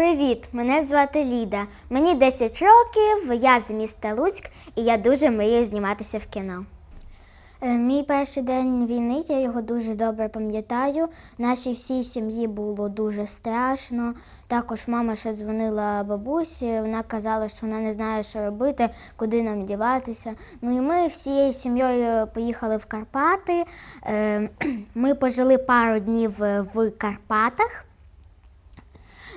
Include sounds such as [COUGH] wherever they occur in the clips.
Привіт! Мене звати Ліда. Мені 10 років, я з міста Луцьк і я дуже мрію зніматися в кіно. Е, Мій перший день війни, я його дуже добре пам'ятаю. Нашій всій сім'ї було дуже страшно. Також мама ще дзвонила бабусі, вона казала, що вона не знає, що робити, куди нам діватися. Ну і ми всією сім'єю поїхали в Карпати. Е, [CLEARS THROAT] Ми пожили пару днів в Карпатах.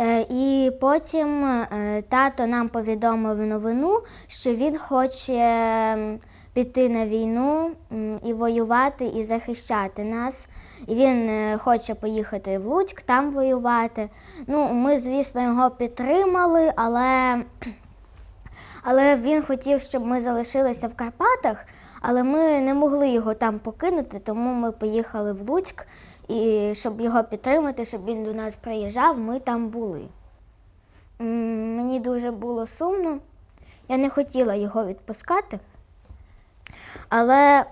Е, І потім е, тато нам повідомив новину, що він хоче піти на війну і воювати і захищати нас. І він е, хоче поїхати в Луцьк, там воювати. Ну, ми, звісно, його підтримали, але, але він хотів, щоб ми залишилися в Карпатах, але ми не могли його там покинути, тому ми поїхали в Луцьк. І щоб його підтримати, щоб він до нас приїжджав, ми там були. Мені дуже було сумно. Я не хотіла його відпускати. Але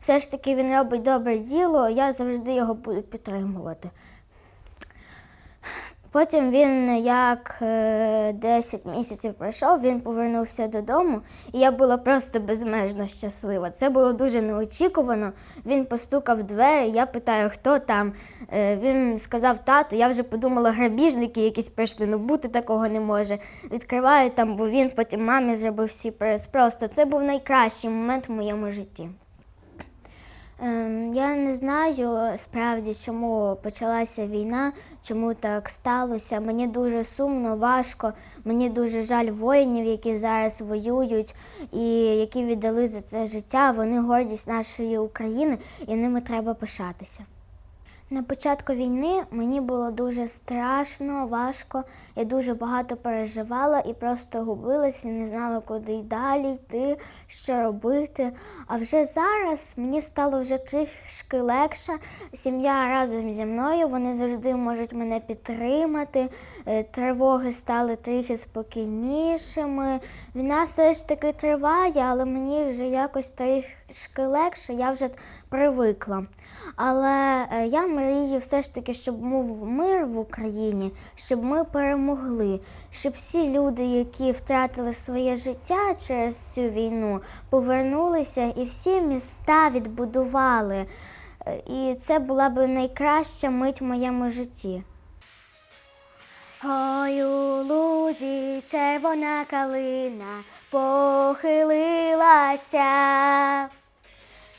все ж таки він робить добре діло, я завжди його буду підтримувати. Потім він, як е, 10 місяців пройшов, він повернувся додому, і я була просто безмежно щаслива. Це було дуже неочікувано. Він постукав двері, я питаю, хто там. Е, Він сказав тату, я вже подумала, грабіжники якісь прийшли, ну бути такого не може. Відкриваю там, бо він потім мамі зробив сюрприз. Просто це був найкращий момент в моєму житті. Ем, Я не знаю справді, чому почалася війна, чому так сталося. Мені дуже сумно, важко. Мені дуже жаль воїнів, які зараз воюють і які віддали за це життя. Вони гордість нашої України, і ними треба пишатися. На початку війни мені було дуже страшно, важко. Я дуже багато переживала і просто губилася, не знала, куди далі йти, що робити. А вже зараз мені стало вже трішки легше. Сім'я разом зі мною, вони завжди можуть мене підтримати. Е, Тривоги стали трохи спокійнішими. Війна все ж таки триває, але мені вже якось трішки легше, я вже привикла. Але е, я мрію все ж таки, щоб був мир в Україні, щоб ми перемогли, щоб всі люди, які втратили своє життя через цю війну, повернулися і всі міста відбудували. І це була б найкраща мить в моєму житті. Ой, у лузі червона калина похилилася.